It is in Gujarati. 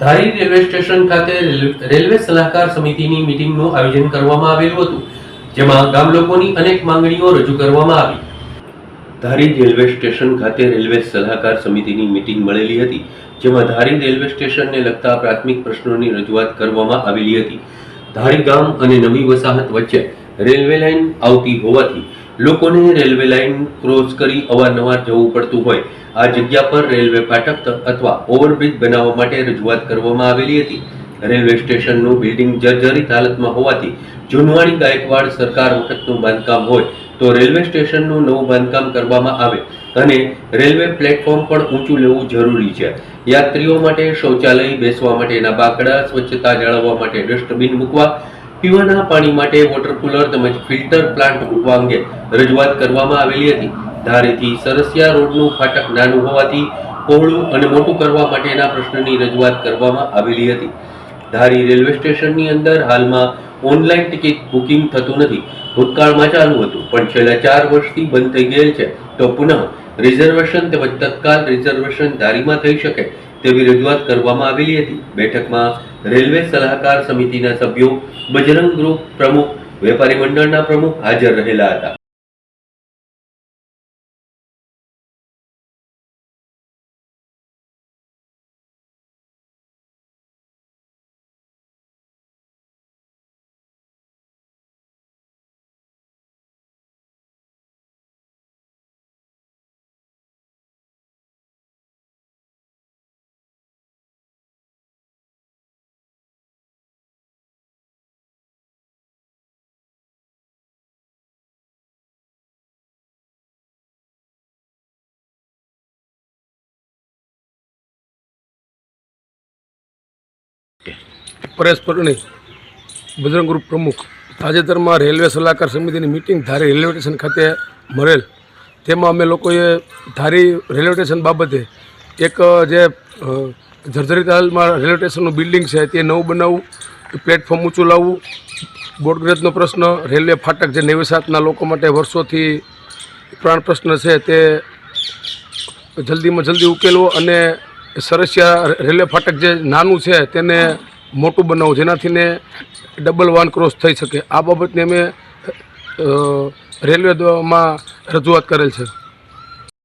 ધારી રેલવે સ્ટેશન ખાતે રેલવે સલાહકાર સમિતિની મિટિંગનું આયોજન કરવામાં આવેલું હતું, જેમાં ગામ લોકોની અનેક માંગણીઓ રજૂ કરવામાં આવી. ધારી રેલવે સ્ટેશન ખાતે રેલવે સલાહકાર સમિતિની મિટિંગ મળેલી હતી, જેમાં ધારી રેલવે સ્ટેશનને લગતા પ્રાથમિક પ્રશ્નોની રજૂઆત કરવામાં આવેલી હતી. ધારી ગામ અને નવી વસાહત વચ્ચે રેલવે લાઇન આવતી હોવાથી લોકોને રેલવે લાઇન ક્રોસ કરી અવારનવાર જવું પડતું હોય. આ જગ્યા પર રેલવે ફાટક અથવા ઓવરબ્રિજ બનાવવા માટે રજૂઆત કરવામાં આવેલી હતી. રેલવે સ્ટેશનનું બિલ્ડિંગ જર્જરિત હાલતમાં હોવાથી જૂનવાણી ગાયકવાડ સરકાર વખતનું બાંધકામ હોય તો રેલવે સ્ટેશનનું નવું બાંધકામ કરવામાં આવે અને રેલવે પ્લેટફોર્મ પણ ઊંચું લેવું જરૂરી છે. યાત્રીઓ માટે શૌચાલય બેસવા માટેના બાકડા, સ્વચ્છતા જાળવવા માટે ડસ્ટબિન મૂકવા પીવાના પાણી માટે વોટર કુલર તેમજ ફિલ્ટર પ્લાન્ટ મૂકવા અંગે રજૂઆત કરવામાં આવેલી હતી. ધારેથી સરસિયા રોડનું ફાટક નાનું હોવાથી પહોળું અને મોટું કરવા માટેના પ્રશ્નની રજૂઆત કરવામાં આવેલી હતી. ધારી રેલવે સ્ટેશનની અંદર હાલમાં ઓનલાઈન ટિકિટ બુકિંગ થતું નથી. ભૂતકાળમાં ચાલુ હતું, પણ છેલ્લા ચાર વર્ષથી બંધ થઈ ગયેલ છે. તો પુનઃ રિઝર્વેશન તેમજ તત્કાલ રિઝર્વેશન ધારીમાં થઈ શકે તેવી રજૂઆત કરવામાં આવેલી હતી. બેઠકમાં રેલવે સલાહકાર સમિતિના સભ્યો બજરંગ ગ્રુપ પ્રમુખ વેપારી મંડળના પ્રમુખ હાજર રહેલા હતા. પરેશ પરણી બજરંગ ગ્રુપ પ્રમુખ. તાજેતરમાં રેલવે સલાહકાર સમિતિની મિટિંગ ધારી રેલવે સ્ટેશન ખાતે મળેલ. તેમાં અમે લોકોએ ધારી રેલવે સ્ટેશન બાબતે એક જે જર્જરિત રેલવે સ્ટેશનનું બિલ્ડિંગ છે તે નવું બનાવવું, પ્લેટફોર્મ ઊંચું લાવવું. બોર્ડગ્રેજનો પ્રશ્ન, રેલવે ફાટક જે નેવેસાતના લોકો માટે વર્ષોથી પ્રાણ પ્રશ્ન છે તે જલ્દીમાં જલ્દી ઉકેલવો અને સરસિયા રેલવે ફાટક જે નાનું છે તેને મોટું બનાવું જેનાથી ને ડબલ વાન ક્રોસ થઈ શકે. આ બાબતને અમે અ, રેલવે દ્વારા રજૂઆત કરેલ છે.